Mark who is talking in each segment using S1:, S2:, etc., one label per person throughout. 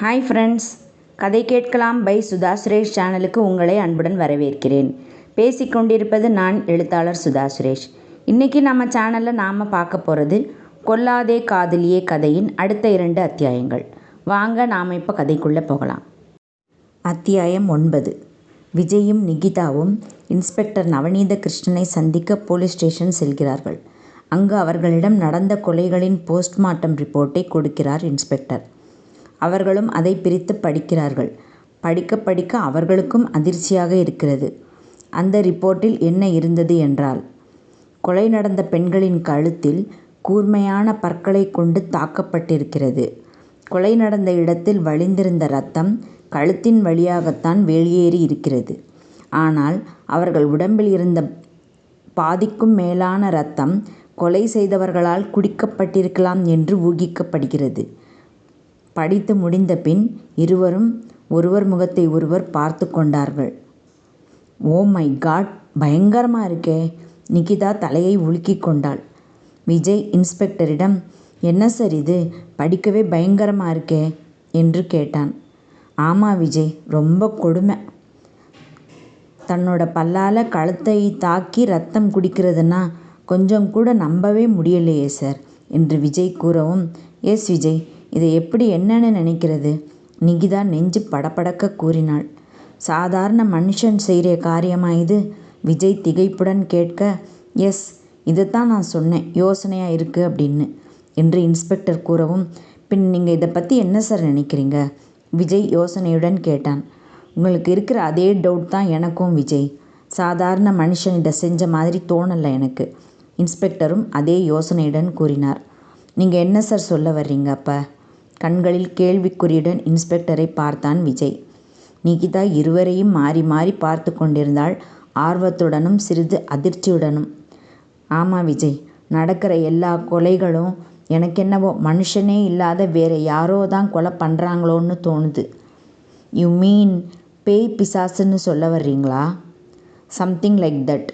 S1: Hi friends கதை கேட்கலாம் by Sudha Suresh சேனலுக்கு உங்களை அன்புடன் வரவேற்கிறேன். பேசிக்கொண்டிருப்பது நான் எழுத்தாளர் சுதா சுரேஷ். இன்றைக்கி நம்ம சேனலில் நாம் பார்க்க போகிறது கொல்லாதே காதலியே கதையின் அடுத்த இரண்டு அத்தியாயங்கள். வாங்க நாம் இப்போ கதைக்குள்ளே போகலாம். அத்தியாயம் ஒன்பது. விஜயும் நிகிதாவும் இன்ஸ்பெக்டர் நவநீத கிருஷ்ணனை சந்திக்க போலீஸ் ஸ்டேஷன் செல்கிறார்கள். அங்கு அவர்களிடம் நடந்த கொலைகளின் போஸ்ட்மார்ட்டம் ரிப்போர்ட்டை கொடுக்கிறார் இன்ஸ்பெக்டர். அவர்களும் அதை பிரித்து படிக்கிறார்கள். படிக்க படிக்க அவர்களுக்கும் அதிர்ச்சியாக இருக்கிறது. அந்த ரிப்போர்ட்டில் என்ன இருந்தது என்றால் கொலை நடந்த பெண்களின் கழுத்தில் கூர்மையான பற்களை கொண்டு தாக்கப்பட்டிருக்கிறது. கொலை நடந்த இடத்தில் வழிந்திருந்த ரத்தம் கழுத்தின் வழியாகத்தான் வெளியேறி இருக்கிறது. ஆனால் அவர்கள் உடம்பில் இருந்த பாதிக்கும் மேலான ரத்தம் கொலை செய்தவர்களால் குடிக்கப்பட்டிருக்கலாம் என்று ஊகிக்கப்படுகிறது. படித்து முடிந்த பின் இருவரும் ஒருவர் முகத்தை ஒருவர் பார்த்து கொண்டார்கள். ஓ மை காட் பயங்கரமாக இருக்கே நிகிதா தலையை உலுக்கிக் கொண்டாள். விஜய் இன்ஸ்பெக்டரிடம் என்ன சார் இது? படிக்கவே பயங்கரமாக இருக்கே என்று கேட்டான். ஆமாம் விஜய் ரொம்ப கொடுமை. தன்னோட பல்லால் கழுத்தை தாக்கி ரத்தம் குடிக்கிறதுனா கொஞ்சம் கூட நம்பவே முடியலையே சார் என்று விஜய் கூறவும் எஸ் விஜய் இதை எப்படி என்னன்னு நினைக்கிறது? நிகிதா நெஞ்சு படபடக்க கூறினாள். சாதாரண மனுஷன் செய்கிற காரியமா இது? விஜய் திகைப்புடன் கேட்க எஸ் இதைத்தான் நான் சொன்னேன். யோசனையாக இருக்குது அப்படின்னு. என்று இன்ஸ்பெக்டர் கூறவும் பின் நீங்கள் இதை பற்றி என்ன சார் நினைக்கிறீங்க? விஜய் யோசனையுடன் கேட்டான். உங்களுக்கு இருக்கிற அதே டவுட் தான் எனக்கும் விஜய். சாதாரண மனுஷன் இதை செஞ்ச மாதிரி தோணலை எனக்கு. இன்ஸ்பெக்டரும் அதே யோசனையுடன் கூறினார். நீங்கள் என்ன சார் சொல்ல வர்றீங்க அப்போ? கண்களில் கேள்விக்குறியுடன் இன்ஸ்பெக்டரை பார்த்தான் விஜய். நிகிதா இருவரையும் மாறி மாறி பார்த்து கொண்டிருந்தாள். ஆர்வத்துடனும் சிறிது அதிர்ச்சியுடனும். ஆமாம் விஜய் நடக்கிற எல்லா கொலைகளும் எனக்கு என்னவோ மனுஷனே இல்லாத வேற யாரோ தான் கொலை பண்ணுறாங்களோன்னு தோணுது. யூ மீன் பேய் பிசாசுன்னு சொல்ல வர்றீங்களா? சம்திங் லைக் தட்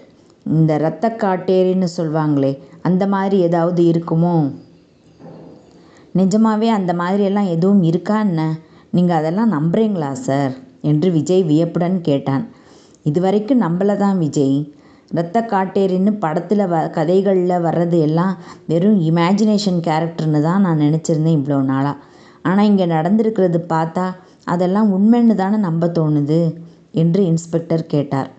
S1: இந்த ரத்த காட்டேரின்னு சொல்லுவாங்களே அந்த மாதிரி ஏதாவது இருக்குமோ? நிஜமாகவே அந்த மாதிரியெல்லாம் எதுவும் இருக்கா என்ன? நீங்கள் அதெல்லாம் நம்புகிறீங்களா சார்? என்று விஜய் வியப்புடன் கேட்டான். இதுவரைக்கும் நம்பலை தான் விஜய்? ரத்த காட்டேரின்னு படத்தில் வ கதைகளில் வர்றது எல்லாம் வெறும் இமேஜினேஷன் கேரக்டர்னு தான் நான் நினச்சிருந்தேன் இவ்வளோ நாளாக ஆனால் இங்கே நடந்திருக்கிறது பார்த்தா அதெல்லாம் உண்மைன்னு தானே நம்ப தோணுது என்று இன்ஸ்பெக்டர் கேட்டார்.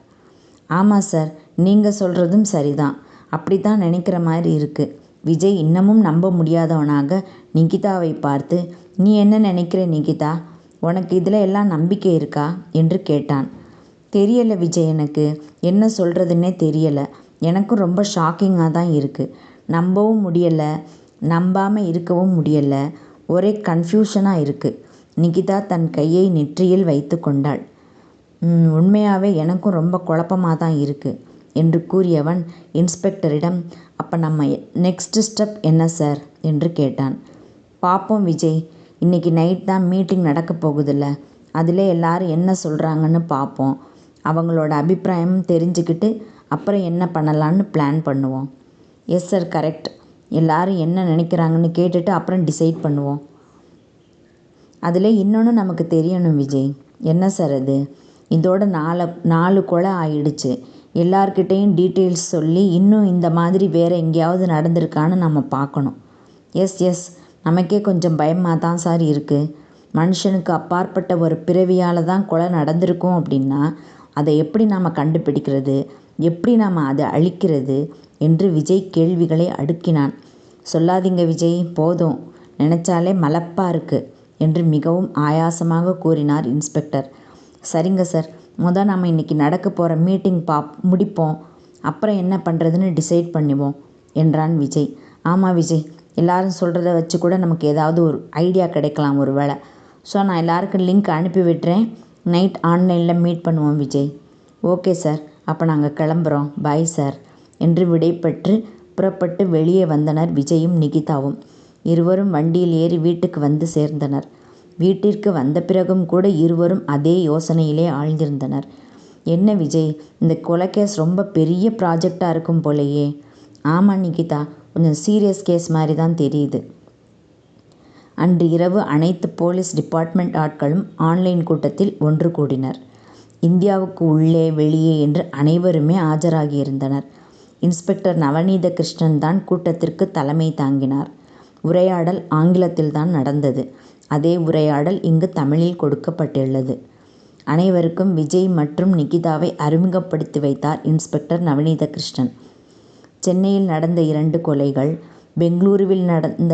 S1: ஆமாம் சார். நீங்கள் சொல்கிறதும் சரிதான். அப்படி தான் நினைக்கிற மாதிரி இருக்குது விஜய் இன்னமும் நம்ப முடியாதவனாக நிகிதாவை பார்த்து நீ என்ன நினைக்கிற நிகிதா? உனக்கு இதில் எல்லாம் நம்பிக்கை இருக்கா? என்று கேட்டான். தெரியலை விஜய் எனக்கு. என்ன சொல்கிறதுன்னே தெரியலை. எனக்கும் ரொம்ப ஷாக்கிங்காக தான் இருக்குது நம்பவும் முடியலை. நம்பாமல் இருக்கவும் முடியலை. ஒரே கன்ஃபியூஷனாக இருக்குது நிகிதா தன் கையை நெற்றியில் வைத்து கொண்டாள். உண்மையாகவே எனக்கும் ரொம்ப குழப்பமாக தான் இருக்குது என்று கூறியவன் இன்ஸ்பெக்டரிடம் அப்போ நம்ம நெக்ஸ்ட் ஸ்டெப் என்ன சார் என்று கேட்டான். பார்ப்போம் விஜய். இன்றைக்கி நைட் தான் மீட்டிங் நடக்க போகுதில்ல. அதில் எல்லாரும் என்ன சொல்கிறாங்கன்னு பார்ப்போம் அவங்களோட அபிப்பிராயம் தெரிஞ்சுக்கிட்டு அப்புறம் என்ன பண்ணலான்னு பிளான் பண்ணுவோம். எஸ் சார் கரெக்ட் எல்லாரும் என்ன நினைக்கிறாங்கன்னு கேட்டுட்டு அப்புறம் டிசைட் பண்ணுவோம். அதில் இன்னொன்று நமக்கு தெரியணும் விஜய். என்ன சார் அது இதோட நாலு நாலு கொலை ஆயிடுச்சு. எல்லார்கிட்டேயும் டீட்டெயில்ஸ் சொல்லி இன்னும் இந்த மாதிரி வேறு எங்கேயாவது நடந்திருக்கான்னு நம்ம பார்க்கணும். எஸ் எஸ் நமக்கே கொஞ்சம் பயமாக தான் சார் இருக்குது மனுஷனுக்கு அப்பாற்பட்ட ஒரு பிறவியால் தான் கொலை நடந்திருக்கும் அப்படின்னா அதை எப்படி நாம் கண்டுபிடிக்கிறது? எப்படி நாம் அதை அழிக்கிறது? என்று விஜய் கேள்விகளை அடுக்கினான். சொல்லாதீங்க விஜய் போதும். நினச்சாலே மலப்பாக இருக்குது என்று மிகவும் ஆயாசமாக கூறினார் இன்ஸ்பெக்டர். சரிங்க சார் மொதல் நம்ம இன்றைக்கி நடக்க போகிற மீட்டிங் பா முடிப்போம். அப்புறம் என்ன பண்ணுறதுன்னு டிசைட் பண்ணுவோம் என்றான் விஜய். ஆமாம் விஜய் எல்லாரும் சொல்கிறத வச்சு கூட நமக்கு ஏதாவது ஒரு ஐடியா கிடைக்கலாம் ஒரு வேளை. ஸோ நான் எல்லாருக்கும் லிங்க் அனுப்பி விட்டுறேன். நைட் ஆன்லைனில் மீட் பண்ணுவோம் விஜய். ஓகே சார் அப்போ நாங்கள் கிளம்புறோம். பாய் சார் என்று விடைபெற்று புறப்பட்டு வெளியே வந்தனர் விஜயும் நிகிதாவும். இருவரும் வண்டியில் ஏறி வீட்டுக்கு வந்து சேர்ந்தனர். வீட்டிற்கு வந்த பிறகும் கூட இருவரும் அதே யோசனையிலே ஆழ்ந்திருந்தனர் என்ன விஜய் இந்த கொலை கேஸ் ரொம்ப பெரிய ப்ராஜெக்டாக இருக்கும் போலையே ஆமாம் நிகிதா கொஞ்சம் சீரியஸ் கேஸ் மாதிரி தான் தெரியுது அன்று இரவு அனைத்து போலீஸ் டிபார்ட்மெண்ட் ஆட்களும் ஆன்லைன் கூட்டத்தில் ஒன்று கூடினர். இந்தியாவுக்கு உள்ளே வெளியே என்று அனைவருமே ஆஜராகியிருந்தனர். இன்ஸ்பெக்டர் நவநீத கிருஷ்ணன் தான் கூட்டத்திற்கு தலைமை தாங்கினார். உரையாடல் ஆங்கிலத்தில்தான் நடந்தது. அதே உரையாடல் இங்கு தமிழில் கொடுக்கப்பட்டுள்ளது. அனைவருக்கும் விஜய் மற்றும் நிகிதாவை அறிமுகப்படுத்தி வைத்தார் இன்ஸ்பெக்டர் நவநீத கிருஷ்ணன். சென்னையில் நடந்த இரண்டு கொலைகள் பெங்களூருவில் நடந்த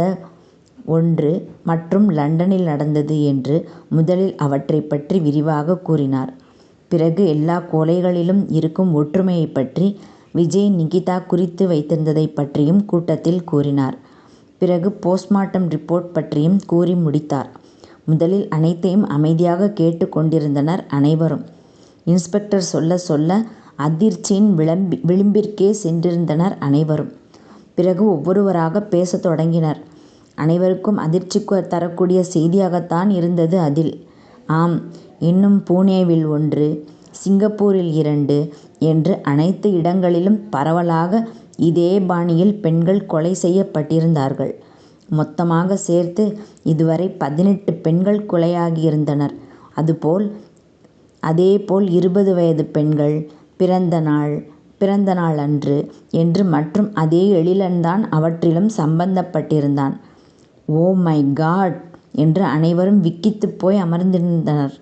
S1: ஒன்று மற்றும் லண்டனில் நடந்தது என்று முதலில் அவற்றைப் பற்றி விரிவாக கூறினார். பிறகு எல்லா கொலைகளிலும் இருக்கும் ஒற்றுமையைப் பற்றி விஜய் நிகிதா குறித்து வைத்திருந்ததைப் பற்றியும் கூட்டத்தில் கூறினார். பிறகு போஸ்ட்மார்ட்டம் ரிப்போர்ட் பற்றியும் கூறி முடித்தார். முதலில் அனைத்தையும் அமைதியாக கேட்டுக் கொண்டிருந்தனர் அனைவரும். இன்ஸ்பெக்டர் சொல்ல சொல்ல அதிர்ச்சியின் விளிம்பிற்கே சென்றிருந்தனர் அனைவரும். பிறகு ஒவ்வொருவராகப் பேசத் தொடங்கினர். அனைவருக்கும் அதிர்ச்சி தரக்கூடிய செய்தியாகத்தான் இருந்தது அதில். ஆம் இன்னும் புனேவில் ஒன்று சிங்கப்பூரில் இரண்டு என்று அனைத்து இடங்களிலும் பரவலாக இதே பாணியில் பெண்கள் கொலை செய்யப்பட்டிருந்தார்கள். மொத்தமாக சேர்த்து இதுவரை பதினெட்டு பெண்கள் கொலையாகியிருந்தனர். அதுபோல் அதேபோல் இருபது வயது பெண்கள் பிறந்த நாள் பிறந்த நாள் அன்று என்று மற்றும் அதே எழிலன்தான் அவற்றிலும் சம்பந்தப்பட்டிருந்தான். ஓ மை காட் என்று அனைவரும் விக்கித்துப் போய் அமர்ந்திருந்தனர்.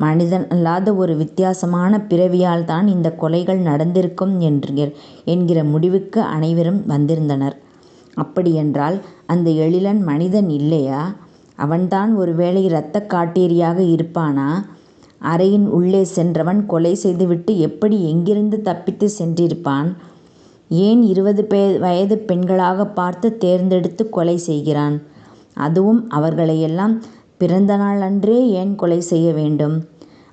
S1: மனிதன் அல்லாத ஒரு வித்தியாசமான பிறவியால் தான் இந்த கொலைகள் நடந்திருக்கும் என்கிற முடிவுக்கு அனைவரும் வந்திருந்தனர். அப்படியென்றால் அந்த எழிலன் மனிதன் இல்லையா? அவன்தான் ஒருவேளை இரத்தக் காட்டேரியாக இருப்பானா? அறையின் உள்ளே சென்றவன் கொலை செய்துவிட்டு எப்படி எங்கிருந்து தப்பித்துச் சென்றிருப்பான்? ஏன் இருபது வயது பெண்களாகப் பார்த்து தேர்ந்தெடுத்து கொலை செய்கிறான்? அதுவும் அவர்களையெல்லாம் பிறந்த நாள் அன்றே ஏன் கொலை செய்ய வேண்டும்?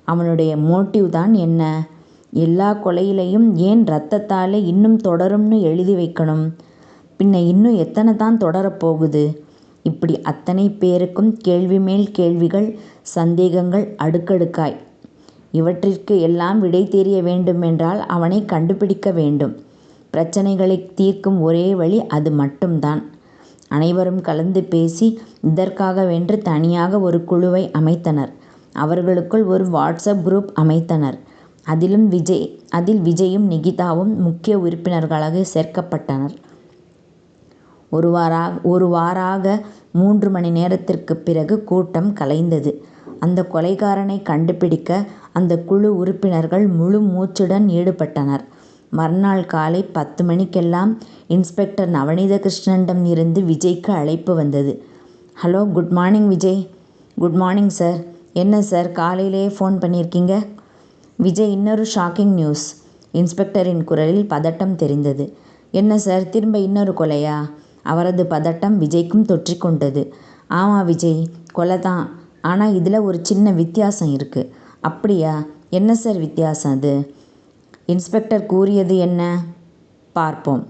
S1: அவனுடைய மோட்டிவ் தான் என்ன? எல்லா கொலையிலையும் ஏன் ரத்தத்தாலே இன்னும் தொடரும்னு எழுதி வைக்கணும்? பின்ன இன்னும் எத்தனைதான் தொடரப் போகுது? இப்படி அத்தனை பேருக்கும் கேள்வி மேல் கேள்விகள் சந்தேகங்கள் அடுக்கடுக்காய். இவற்றிற்கு எல்லாம் விடை தெரிய வேண்டுமென்றால் அவனை கண்டுபிடிக்க வேண்டும். பிரச்சனைகளை தீர்க்கும் ஒரே வழி அது மட்டும்தான். அனைவரும் கலந்து பேசி இதற்காகவென்று தனியாக ஒரு குழுவை அமைத்தனர். அவர்களுக்குள் ஒரு வாட்ஸ்அப் குரூப் அமைத்தனர். அதிலும் விஜய் அதில் விஜயும் நிகிதாவும் முக்கிய உறுப்பினர்களாக சேர்க்கப்பட்டனர். ஒருவாராக மூன்று மணி நேரத்திற்குப் பிறகு கூட்டம் கலைந்தது. அந்த கொலைகாரனை கண்டுபிடிக்க அந்த குழு உறுப்பினர்கள் முழு மூச்சுடன் ஈடுபட்டனர். மறுநாள் காலை பத்து மணிக்கெல்லாம் இன்ஸ்பெக்டர் நவநீத கிருஷ்ணனிடம் இருந்து விஜய்க்கு அழைப்பு வந்தது. Hello good morning Vijay. Good morning sir. என்ன சார் காலையிலேயே ஃபோன் பண்ணியிருக்கீங்க? விஜய் இன்னொரு ஷாக்கிங் நியூஸ். இன்ஸ்பெக்டரின் குரலில் பதட்டம் தெரிந்தது. என்ன சார் திரும்ப இன்னொரு கொலையா? அவரது பதட்டம் விஜய்க்கும் தொற்றிக்கொண்டது. ஆமாம் விஜய் கொலை தான் ஆனால் இதில் ஒரு சின்ன வித்தியாசம் இருக்குது அப்படியா? என்ன சார் வித்தியாசம் அது? இன்ஸ்பெக்டர் கூறியது என்ன? பார்ப்போம்.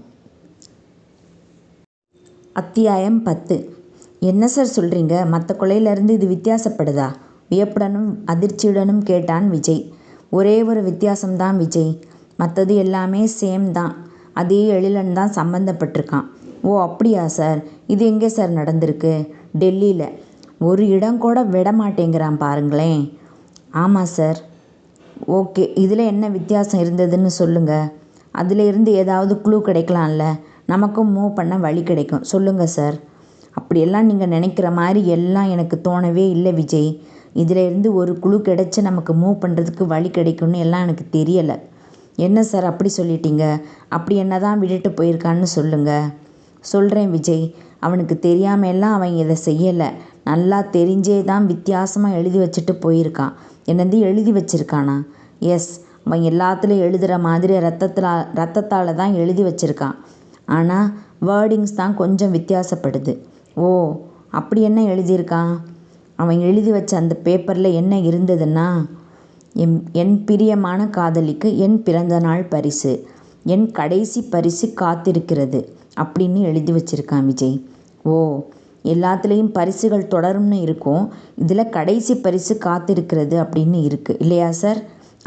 S1: அத்தியாயம் பத்து. என்ன சார் சொல்றீங்க மத்த கொலையிலிருந்து இது வித்தியாசப்படுதா? வியப்புடனும் அதிர்ச்சியுடனும் கேட்டான் விஜய். ஒரே ஒரு வித்தியாசம்தான் விஜய். மத்தது எல்லாமே சேம் தான். அதே எழிலன்தான் சம்பந்தப்பட்டிருக்கான். ஓ அப்படியா சார். இது எங்கே சார் நடந்திருக்கு? டெல்லியில் ஒரு இடங்கூட விடமாட்டேங்கிறான் பாருங்களேன். ஆமா சார். ஓகே இதில் என்ன வித்தியாசம் இருந்ததுன்னு சொல்லுங்கள் அதிலேருந்து ஏதாவது க்ளூ கிடைக்கலாம்ல. நமக்கும் மூவ் பண்ண வழி கிடைக்கும். சொல்லுங்கள் சார். அப்படியெல்லாம் நீங்கள் நினைக்கிற மாதிரி எல்லாம் எனக்கு தோணவே இல்லை விஜய். இதிலேருந்து ஒரு குழு கிடைச்சி நமக்கு மூவ் பண்ணுறதுக்கு வழி கிடைக்கும்னு எல்லாம் எனக்கு தெரியலை என்ன சார் அப்படி சொல்லிட்டீங்க? அப்படி என்ன தான் விட்டுட்டு போயிருக்கான்னு சொல்லுங்கள் சொல்கிறேன் விஜய். அவனுக்கு தெரியாம எல்லாம் அவன் இதை செய்யலை நல்லா தெரிஞ்சே தான் வித்தியாசமாக எழுதி வச்சுட்டு போயிருக்கான். என்னது எழுதி வச்சிருக்கானா? எஸ். அவன் எல்லாத்துலேயும் எழுதுற மாதிரி ரத்தத்தில் ரத்தத்தால் தான் எழுதி வச்சிருக்கான். ஆனால் வேர்டிங்ஸ் தான் கொஞ்சம் வித்தியாசப்படுது. ஓ அப்படி என்ன எழுதியிருக்கான்? அவன் எழுதி வச்ச அந்த பேப்பரில் என்ன இருந்ததுன்னா என் என் பிரியமான காதலிக்கு என் பிறந்தநாள் பரிசு. என் கடைசி பரிசு காத்திருக்கிறது அப்படின்னு எழுதி வச்சிருக்கான் விஜய். ஓ எல்லாத்துலேயும் பரிசுகள் தொடரும்னு இருக்கும். இதில் கடைசி பரிசு காத்திருக்கிறது அப்படின்னு இருக்குது இல்லையா சார்?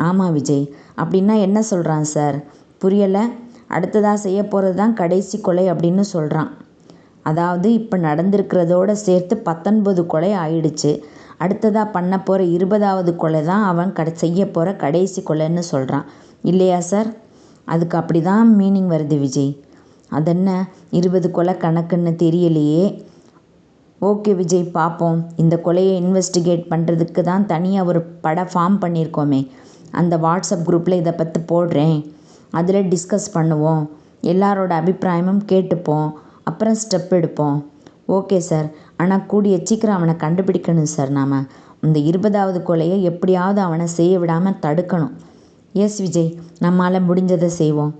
S1: ஆமாம் விஜய். அப்படின்னா என்ன சொல்கிறான் சார்? புரியலை. அடுத்ததாக செய்ய போகிறது தான் கடைசி கொலை அப்படின்னு சொல்கிறான் அதாவது இப்போ நடந்திருக்கிறதோட சேர்த்து பத்தொன்பது கொலை ஆயிடுச்சு. அடுத்ததாக பண்ண போகிற இருபதாவது கொலை தான் அவன் கடை செய்ய போகிற கடைசி கொலைன்னு சொல்கிறான் இல்லையா சார்? அதுக்கு அப்படி தான் மீனிங் வருது விஜய். அதென்ன? இருபது கொலை கணக்குன்னு தெரியலையே. ஓகே விஜய் பார்ப்போம் இந்த கொலையை இன்வெஸ்டிகேட் பண்ணுறதுக்கு தான் தனியாக ஒரு படம் ஃபார்ம் பண்ணியிருக்கோமே அந்த வாட்ஸ்அப் குரூப்பில் இதை பற்றி போடுறேன். அதில் டிஸ்கஸ் பண்ணுவோம். எல்லாரோட அபிப்பிராயமும் கேட்டுப்போம். அப்புறம் ஸ்டெப் எடுப்போம். ஓகே சார் ஆனால் கூடிய சீக்கிரம் அவனை கண்டுபிடிக்கணும் சார் நாம். இந்த இருபதாவது கொலையை எப்படியாவது அவனை செய்ய விடாமல் தடுக்கணும். எஸ் விஜய். நம்மால் முடிஞ்சதை செய்வோம்.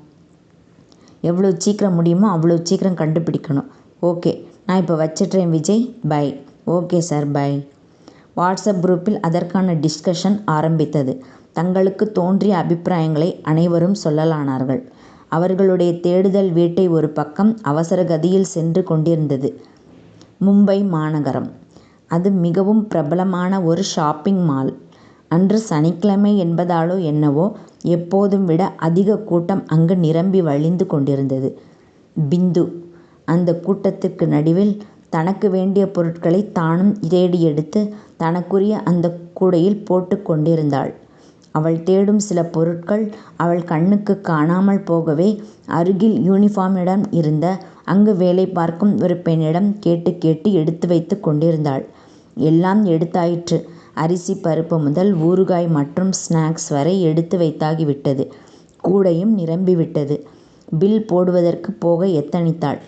S1: எவ்வளோ சீக்கிரம் முடியுமோ அவ்வளோ சீக்கிரம் கண்டுபிடிக்கணும். ஓகே. நான் இப்போ வச்சிட்றேன் Vijay. Bye okay sir bye WhatsApp குரூப்பில் அதற்கான டிஸ்கஷன் ஆரம்பித்தது. தங்களுக்கு தோன்றிய அபிப்பிராயங்களை அனைவரும் சொல்லலானார்கள். அவர்களுடைய தேடுதல் வேட்டை ஒரு பக்கம் அவசர கதியில் சென்று கொண்டிருந்தது. மும்பை மாநகரம். அது மிகவும் பிரபலமான ஒரு ஷாப்பிங் மால் அன்று சனிக்கிழமை என்பதாலோ என்னவோ எப்போதும் விட அதிக கூட்டம் அங்கு நிரம்பி வழிந்து கொண்டிருந்தது. பிந்து. அந்த கூட்டத்துக்கு நடுவில் தனக்கு வேண்டிய பொருட்களை தானும் தேடி எடுத்து தனக்குரிய அந்த கூடையில் போட்டு கொண்டிருந்தாள். அவள் தேடும் சில பொருட்கள் அவள் கண்ணுக்கு காணாமல் போகவே அருகில் யூனிஃபார்மிடம் இருந்த அங்கு வேலை பார்க்கும் ஒரு பெண்ணிடம் கேட்டு கேட்டு எடுத்து வைத்து கொண்டிருந்தாள். எல்லாம் எடுத்தாயிற்று. அரிசி பருப்பு முதல் ஊறுகாய் மற்றும் ஸ்நாக்ஸ் வரை எடுத்து வைத்தாகிவிட்டது கூடையும் நிரம்பிவிட்டது பில் போடுவதற்கு போக எத்தனித்தாள்.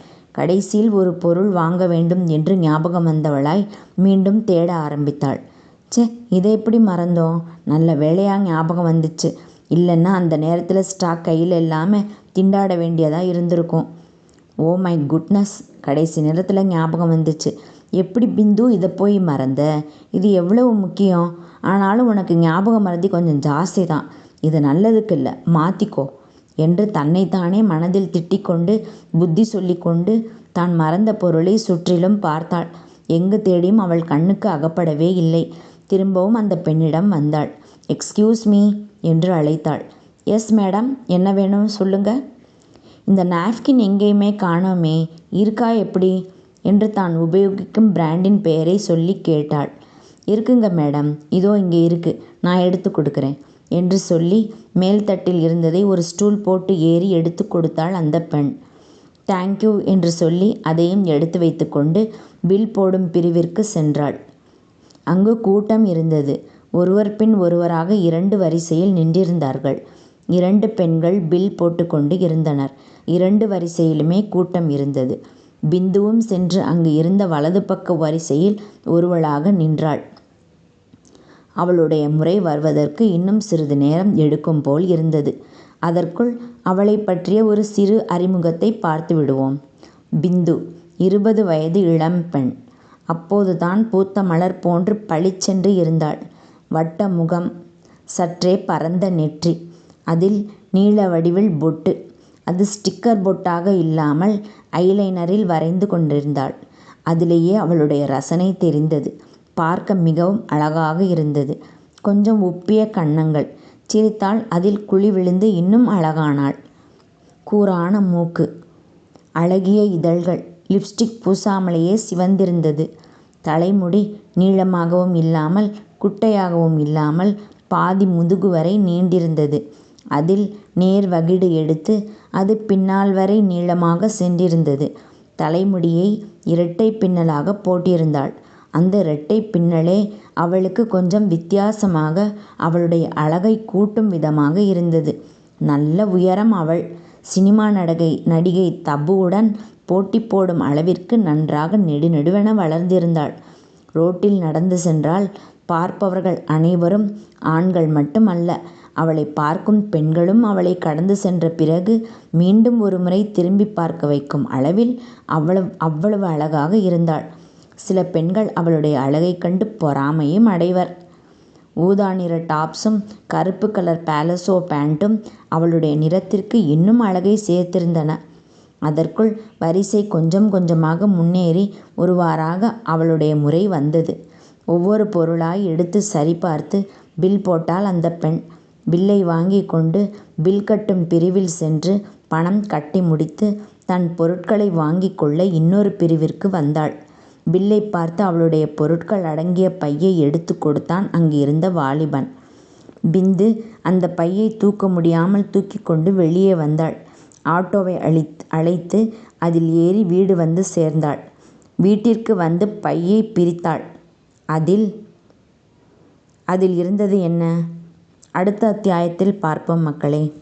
S1: கடைசியில் ஒரு பொருள் வாங்க வேண்டும் என்று ஞாபகம் வந்தவளாய் மீண்டும் தேட ஆரம்பித்தாள். ச்சே இதை எப்படி மறந்தோம்? நல்ல வேலையாக ஞாபகம் வந்துச்சு. இல்லைன்னா அந்த நேரத்தில் ஸ்டாக் கையில் இல்லாமல் திண்டாட வேண்டியதாக இருந்திருக்கும். ஓ மை குட்னஸ் கடைசி நேரத்தில் ஞாபகம் வந்துச்சு. எப்படி பிந்து இதை போய் மறந்த? இது எவ்வளவு முக்கியம்? ஆனாலும் உனக்கு ஞாபகம் மறதி கொஞ்சம் ஜாஸ்தி தான். இது நல்லதுக்கு இல்லை மாற்றிக்கோ என்று தன்னைத்தானே மனதில் திட்டிக்கொண்டு புத்தி சொல்லிக்கொண்டு தான் மறந்த பொருளை சுற்றிலும் பார்த்தாள். எங்கு தேடியும் அவள் கண்ணுக்கு அகப்படவே இல்லை. திரும்பவும் அந்த பெண்ணிடம் வந்தாள். எக்ஸ்கியூஸ் மீ என்று அழைத்தாள். எஸ் மேடம் என்ன வேணும்? சொல்லுங்க. இந்த நாப்கின் எங்கேயுமே காணோமே. இருக்கா எப்படி? என்று தான் உபயோகிக்கும் பிராண்டின் பெயரை சொல்லி கேட்டாள். இருக்குங்க மேடம் இதோ இங்கே இருக்கு. நான் எடுத்து கொடுக்குறேன். என்று சொல்லி மேல்தட்டில் இருந்ததை ஒரு ஸ்டூல் போட்டு ஏறி எடுத்து கொடுத்தாள் அந்த பெண். தேங்க்யூ என்று சொல்லி அதையும் எடுத்து வைத்துக்கொண்டு பில் போடும் பிரிவிற்கு சென்றாள். அங்கு கூட்டம் இருந்தது. ஒருவர் பின் ஒருவராக இரண்டு வரிசையில் நின்றிருந்தார்கள். இரண்டு பெண்கள் பில் போட்டுக்கொண்டு இருந்தனர். இரண்டு வரிசையிலுமே கூட்டம் இருந்தது. பிந்துவும் சென்று அங்கு இருந்த வலது பக்க வரிசையில் ஒருவளாக நின்றாள். அவளுடைய முறை வருவதற்கு இன்னும் சிறிது நேரம் எடுக்கும் போல் இருந்தது. அதற்குள் அவளை பற்றிய ஒரு சிறு அறிமுகத்தை பார்த்து விடுவோம். பிந்து இருபது வயது இளம் பெண். அப்போதுதான் பூத்த மலர் போன்று பளிச்சென்று இருந்தாள். வட்ட முகம் சற்றே பரந்த நெற்றி. அதில் நீள வடிவில் பொட்டு. அது ஸ்டிக்கர் பொட்டாக இல்லாமல் ஐலைனரில் வரைந்து கொண்டிருந்தாள். அதிலேயே அவளுடைய ரசனை தெரிந்தது. பார்க்க மிகவும் அழகாக இருந்தது. கொஞ்சம் உப்பிய கன்னங்கள். சிரித்தால் அதில் குழி விழுந்து இன்னும் அழகானாள். கூரான மூக்கு. அழகிய இதழ்கள். லிப்ஸ்டிக் பூசாமலேயே சிவந்திருந்தது. தலைமுடி நீளமாகவும் இல்லாமல் குட்டையாகவும் இல்லாமல் பாதி முதுகு வரை நீண்டிருந்தது. அதில் நேர் வகிடு எடுத்து அது பின்னால் வரை நீளமாக சென்றிருந்தது. தலைமுடியை இரட்டை பின்னலாக போட்டிருந்தாள். அந்த இரட்டை பின்னலே அவளுக்கு கொஞ்சம் வித்தியாசமாக அவளுடைய அழகை கூட்டும் விதமாக இருந்தது. நல்ல உயரம் அவள். சினிமா நடிகை நடிகை தபுவுடன் போட்டி போடும் அளவிற்கு நன்றாக நெடுநெடுவென வளர்ந்திருந்தாள். ரோட்டில் நடந்து சென்றால் பார்ப்பவர்கள் அனைவரும் ஆண்கள் மட்டுமல்ல அவளை பார்க்கும் பெண்களும் அவளை கடந்து சென்ற பிறகு மீண்டும் ஒருமுறை திரும்பி பார்க்க வைக்கும் அளவில் அவ்வளவு அவ்வளவு அழகாக இருந்தாள். சில பெண்கள் அவளுடைய அழகைக் கண்டு பொறாமையும் அடைவர். ஊதா நிற டாப்ஸும் கருப்பு கலர் பேலசோ பேண்ட்டும் அவளுடைய நிறத்திற்கு இன்னும் அழகை சேர்த்திருந்தன. அதற்குள் வரிசை கொஞ்சம் கொஞ்சமாக முன்னேறி ஒருவாறாக அவளுடைய முறை வந்தது. ஒவ்வொரு பொருளாய் எடுத்து சரிபார்த்து பில் போட்டால் அந்த பெண். பில்லை வாங்கி கொண்டு பில் கட்டும் பிரிவில் சென்று பணம் கட்டி முடித்து தன் பொருட்களை வாங்கிக் கொள்ள இன்னொரு பிரிவிற்கு வந்தாள். பில்லை பார்த்து அவளுடைய பொருட்கள் அடங்கிய பையை எடுத்துக் கொடுத்தான் அங்கிருந்த வாலிபன். பிந்து அந்தப் பையைத் தூக்க முடியாமல் தூக்கிக் கொண்டு வெளியே வந்தாள். ஆட்டோவை அழைத்து அதில் ஏறி வீடு வந்து சேர்ந்தாள். வீட்டிற்கு வந்து பையைப் பிரித்தாள். அதில் அதில் இருந்தது என்ன? அடுத்த அத்தியாயத்தில் பார்ப்போம் மக்களே.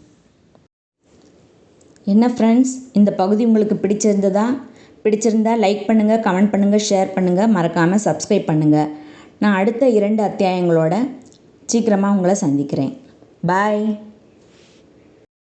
S1: என்ன ஃப்ரெண்ட்ஸ் இந்த பகுதி உங்களுக்கு பிடிச்சிருந்ததா? பிடிச்சிருந்தா லைக் பண்ணுங்கள் கமெண்ட் பண்ணுங்கள் ஷேர் பண்ணுங்கள் மறக்காமல் சப்ஸ்கிரைப் பண்ணுங்கள் நான் அடுத்த இரண்டு அத்தியாயங்களோட சீக்கிரமாக உங்களை சந்திக்கிறேன். பாய்